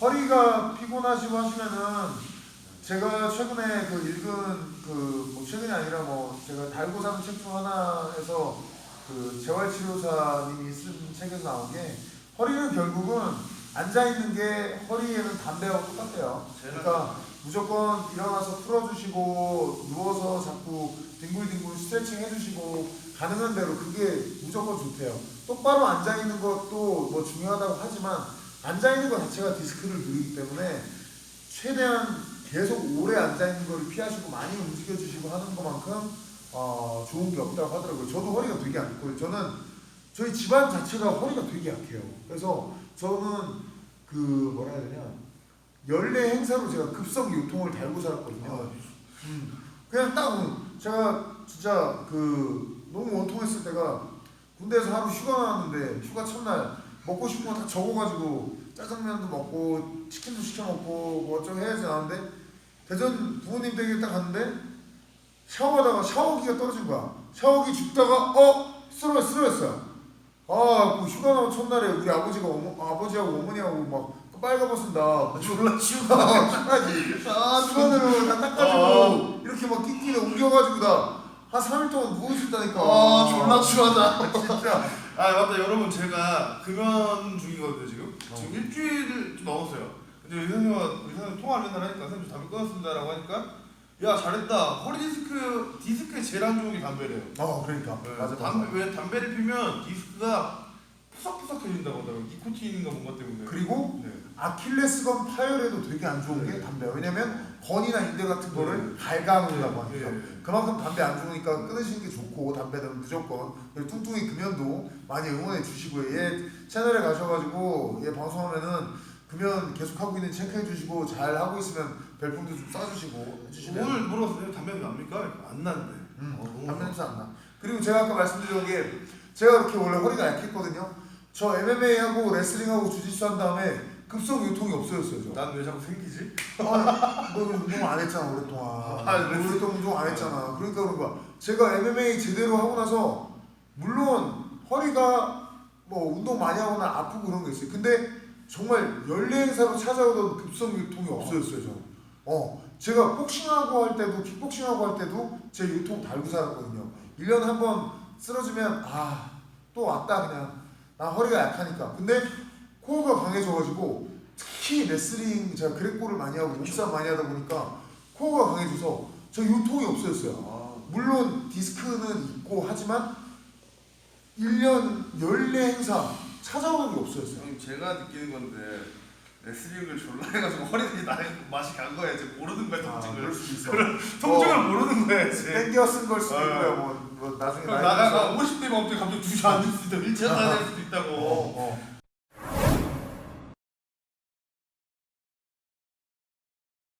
허리가 피곤하시고 하시면은 제가 최근에 그 읽은 그 뭐 최근이 아니라 뭐 제가 달고 사는 책 중 하나에서 그 재활치료사님이 쓴 책에서 나온 게 허리는 결국은 앉아 있는 게 허리에는 담배하고 똑같대요. 그러니까 무조건 일어나서 풀어주시고 누워서 자꾸 뒹굴뒹굴 스트레칭 해주시고 가능한 대로 그게 무조건 좋대요. 똑바로 앉아 있는 것도 뭐 중요하다고 하지만 앉아 있는 것 자체가 디스크를 누리기 때문에 최대한 계속 오래 앉아 있는 걸 피하시고 많이 움직여 주시고 하는 것만큼 어, 좋은 게 없다고 하더라고요. 저도 허리가 되게 안 좋고요. 저는 저희 집안 자체가 허리가 되게 약해요. 그래서 저는 그 뭐라 해야 되냐 연례 행사로 제가 급성 요통을 달고 살았거든요. 음, 그냥 딱 제가 진짜 그 너무 원통했을 때가 군대에서 하루 휴가 나왔는데 휴가 첫날 먹고 싶은 거 다 적어가지고 짜장면도 먹고 치킨도 시켜 먹고 뭐 어쩌고 해야지 나왔는데 대전 부모님 댁에 딱 갔는데 샤워하다가 샤워기가 떨어진 거야. 샤워기 줍다가 어 쓰러 쓰러졌어요. 아그 휴가 나온 첫날에 우리 아버지가 어머, 아버지하고 어머니하고 막 빨가벗은다. 졸라 치우고 하지. 아 수건으로 다 닦아주고 이렇게 막 끼끼를 옮겨가지고 나 한 3일 동안 누워있었다니까 아 졸라 추하다 진짜 아 맞다. 여러분 제가 금연 중이거든요 지금. 어. 지금 일주일 좀 넘었어요. 근데 의사님과 의사님 통화를 맨날 하니까 선생님 담배 끊었습니다라고 하니까 야 잘했다. 허리 디스크 디스크에 제일 안 좋은 게 담배래요. 어 그러니까. 네, 맞아 맞아. 담배, 왜 담배를 피면 디스크가 푸석푸석해진다고 하더라고요 니코틴인가 뭔가 때문에 그리고 네. 아킬레스건 파열에도 되게 안 좋은 게 네. 담배야 왜냐면 건이나 인대 같은 거를 네. 갉아놓는다고 하니까 네. 그만큼 담배 안 좋으니까 끊으시는 게 좋고 담배는 무조건 그리고 뚱뚱이 금연도 많이 응원해 주시고요 얘 채널에 가셔가지고 얘 방송하면은 금연 계속 하고 있는 체크해 주시고 잘 하고 있으면 별풍도 좀 쏴주시고 해주시면 오늘 물어봤어요 담배 납니까? 안 난대 음, 어, 담배 냄새 안 나. 그리고 제가 아까 말씀드린 게 제가 그렇게 원래 허리가 약했거든요. 저 MMA 하고 레슬링 하고 주짓수 한 다음에 급성 요통이 없어졌어요. 저. 난 왜 자꾸 생기지? 아, 너 운동 안 했잖아 오랫동안. 아, 네. 오랫동안 운동 안 했잖아. 그러니까 그런 거야. 제가 MMA 제대로 하고 나서 물론 허리가 뭐 운동 많이 하거나 아프고 그런 게 있어요. 근데 정말 연례 행사로 찾아오던 급성 요통이 없어졌어요. 저. 어, 제가 복싱하고 할 때도 킥복싱하고 할 때도 제 요통 달고 살았거든요. 1년에 한 번 쓰러지면 아 또 왔다 그냥 나 허리가 약하니까. 근데 코어가 강해져가지고 특히 레슬링 제가 그랩골을 많이 하고 몸싸움 많이 하다 보니까 코어가 강해져서 저 요통이 없어졌어요. 아, 물론 디스크는 있고 하지만 1년 연례 행사 찾아오는 게 없어졌어요. 형님 제가 느끼는 건데 레슬링을 졸라 해가지고 허리들이 나의 맛이 간 거야 이제 모르는 거야 아, 통증을 그럴 수도 있어. 통증을 어, 모르는 거야 이제 땡겨 쓴 걸 수도 어. 있고요. 뭐, 뭐 나중에 들어서 나가가 50대면 갑자기 두시 앉을 수도 있다 일찍 앉을 수도 있다고